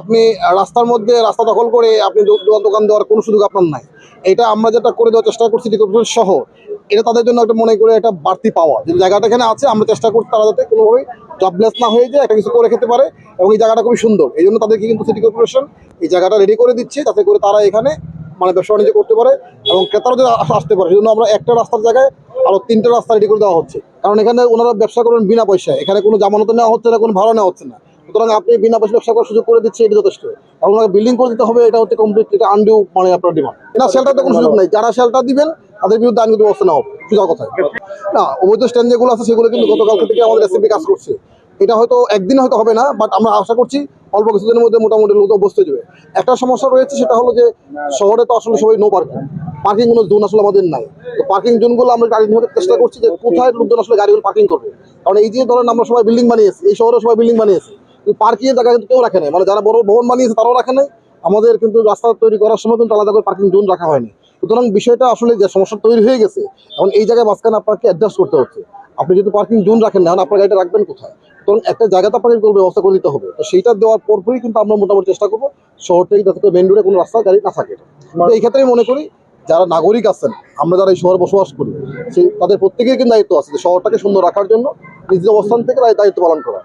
আপনি রাস্তার মধ্যে রাস্তা দখল করে আপনি দোকান দেওয়ার কোনো সুযোগ আপনার নাই। এটা আমরা যেটা করে দেওয়ার চেষ্টা করছি সিটি সহ, এটা তাদের জন্য একটা মনে করে একটা বাড়তি পাওয়া যে জায়গাটা এখানে আছে, আমরা চেষ্টা করছি তারা যাতে কোনোভাবেই জবলেস না হয়ে যায়, একটা কিছু করে খেতে পারে এবং এই জায়গাটা খুবই সুন্দর। এই জন্য তাদেরকে কিন্তু সিটি কর্পোরেশন এই জায়গাটা রেডি করে দিচ্ছে, যাতে করে তারা এখানে মানে ব্যবসা বাণিজ্য করতে পারে এবং ক্রেতারা যদি আসতে পারে। সেই জন্য আমরা একটা রাস্তার জায়গায় আরও তিনটা রাস্তা রেডি করে দেওয়া হচ্ছে। কারণ এখানে ওনারা ব্যবসা করবেন বিনা পয়সায়। এখানে কোনো জামানত নেওয়া হচ্ছে না, কোনো ভাড়া নেওয়া হচ্ছে না। সুতরাং আপনি বিনা পয়সা ব্যবসা করার সুযোগ করে দিচ্ছে এটা যথেষ্ট। ওনাকে বিল্ডিং করে দিতে হবে, এটা হচ্ছে কমপ্লিট এটা আনডিউ মানে আপনার ডিমান্ড এটা শেল্টারতে কোনো সুযোগ নেই। যারা শেল্টার দিবেন, তাদের বিরুদ্ধে আইনগত ব্যবস্থা নেওয়া হবে। সোজা কথা। না, অবৈধ স্ট্যান্ড যেগুলো আছে, সেগুলো কিন্তু গতকালকে থেকে আমাদের এসএমপি কাজ করছে। এটা হয়তো একদিন হয়তো হবে না বাট আমরা আশা করছি অল্প কিছুদিনের মধ্যে মোটামুটি লোক বসতে যাবে। একটা সমস্যা রয়েছে, সেটা হলো যে শহরে তো আসলে সবাই নো পার্কিং পার্কিং কোনো জোন আসলে আমাদের নাই। তো পার্কিং জোনগুলো আমরা টার্গেট হতে চেষ্টা করছি যে কোথায় লোকজন আসলে গাড়িগুলো পার্কিং করবে। কারণ এই যে ধরেন আমরা সবাই বিল্ডিং বানিয়েছি, এই শহরে সবাই বিল্ডিং বানিয়েছি। পার্কিং এর জায়গা কিন্তু কেউ রাখে নাই। মানে যারা বড় ভবন বানিয়েছে তারাও রাখে নাই। আমাদের কিন্তু রাস্তা তৈরি করার সময় কিন্তু আলাদা করে পার্কিং জোন রাখা হয়নি। সুতরাং বিষয়টা আসলে যে সমস্যা তৈরি হয়ে গেছে, এখন এই জায়গায় মাঝখানে আপনাকে অ্যাডজাস্ট করতে হচ্ছে। আপনি যদি পার্কিং জোন রাখেন না আপনার গাড়িটা রাখবেন কোথায়? তখন একটা জায়গাতে আপনাকে কোনো ব্যবস্থা করে দিতে হবে। তো সেইটা দেওয়ার পরপরই কিন্তু আমরা মোটামুটি চেষ্টা করব, শহর থেকে যাতে মেন রোডে কোনো রাস্তা গাড়ি না থাকে। তো এই ক্ষেত্রে মনে করি, যারা নাগরিক আছেন, আমরা যারা এই শহরে বসবাস করি, সেই তাদের প্রত্যেকের কিন্তু দায়িত্ব আছে যে শহরটাকে সুন্দর রাখার জন্য নিজের অবস্থান থেকে দায়িত্ব পালন করা।